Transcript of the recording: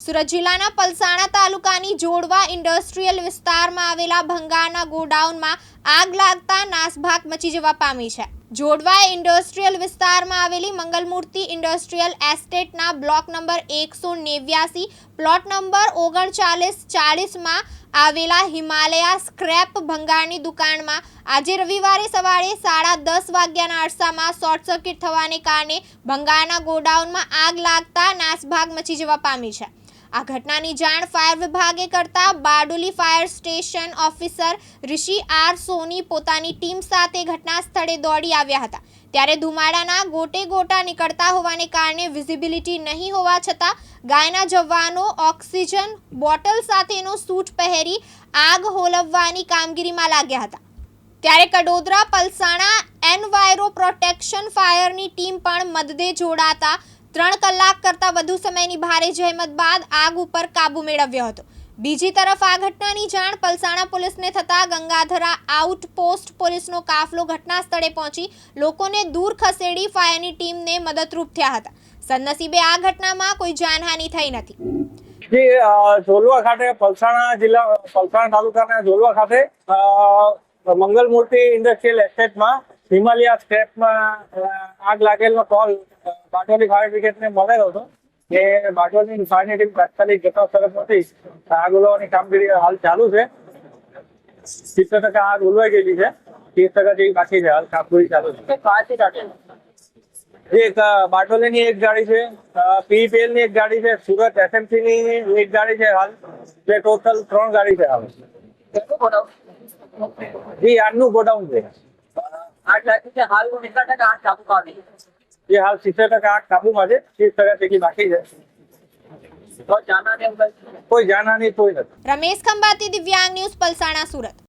સુરત જિલ્લાના પલસાણા તાલુકાની જોડવા ઇન્ડસ્ટ્રીયલ વિસ્તારમાં આવેલા ભંગારના ગોડાઉનમાં આગ લાગતા નાસભાગ મચી જવા પામી છે. જોડવા ઇન્ડસ્ટ્રીયલ વિસ્તારમાં આવેલી મંગલમૂર્તિ ઇન્ડસ્ટ્રીયલ એસ્ટેટના બ્લોક નંબર એકસો નેવ્યાસી, પ્લોટ નંબર ઓગણચાલીસ ચાળીસમાં આવેલા હિમાલયા સ્ક્રેપ ભંગારની દુકાનમાં આજે રવિવારે સવારે સાડા દસ વાગ્યાના અરસામાં શોર્ટ સર્કિટ થવાને કારણે ભંગારના ગોડાઉનમાં આગ લાગતા નાસભાગ મચી જવા પામી છે. આ ઘટનાની જાણ ફાયર વિભાગે કરતા Bardoli fire station officer Rishi R Soni પોતાની ટીમ સાથે ઘટના સ્થળે દોડી આવ્યા હતા. ત્યારે ધુમાડાના ગોટે ગોટા નીકળતા હોવાને કારણે વિઝિબિલિટી નહીં હોવા છતાં ગાયના જવાનો ઓક્સિજન બોટલ સાથેનો સૂટ પહેરી આગ હોલવવાની કામગીરીમાં લાગ્યા હતા. ત્યારે કડોદરા પલસાણા એનવાયરો પ્રોટેક્શન ફાયરની ટીમ પણ મદદે જોડાતા ત્રણ કલાક કરતાં વધુ સમયની ભારે જહેમત બાદ આગ ઉપર કાબુ મેળવ્યો હતો. બીજી તરફ આ ઘટનાની જાણ પલસાણા પોલીસને થતાં ગંગાધરા આઉટપોસ્ટ પોલીસનો કાફલો ઘટના સ્થળે પહોંચી લોકોને દૂર ખસેડી ફાયરની ટીમને મદદરૂપ થયા હતા. સદનસીબે આ ઘટનામાં કોઈ જાનહાનિ થઈ નથી. અ, ઝોલવા ખાતે પલસાણા જિલ્લા પલસાણા તાલુકાના ઝોલવા ખાતે મંગલમૂર્તિ ઇન્ડસ્ટ્રીયલ એસ્ટેટમાં હિમાલયા સ્ટેપમાં આગ લાગેલનો કોલ બાટોલી ફાયર બ્રિગેડને મળેલો હતો. કે બાટોલી ફાયરની ટીમ તાત્કાલિક જતા સરસ નથી આગ ઓલવવાની કામગીરી હાલ ચાલુ છે. સિત્તેર ટકા આગ ઉલવાઈ ગયેલી છે. ત્રીસ ટકા જેવી બાકી છે હાલ કામગીરી ચાલુ છે. એક બાટોલીની એક ગાડી છે પીપીએલની એક ગાડી છે સુરત એસએમસી ની એક ગાડી છે હાલ. જે ટોટલ ત્રણ ગાડી છે હાલ. જી આજનું ગોડાઉન છે. આઠ લાખ છે હાલ કેટલા ટકા આઠ કાબુ પાડી. જે હાલ સિત્તેર ટકા કાબુમાં છે ત્રીસ ટકા જેટલી બાકી છે. તો જાના નહીં કોઈ કોઈ નથી. રમેશ ખંભાતી, દિવ્યાંગ ન્યૂઝ, પલસાણા, સુરત.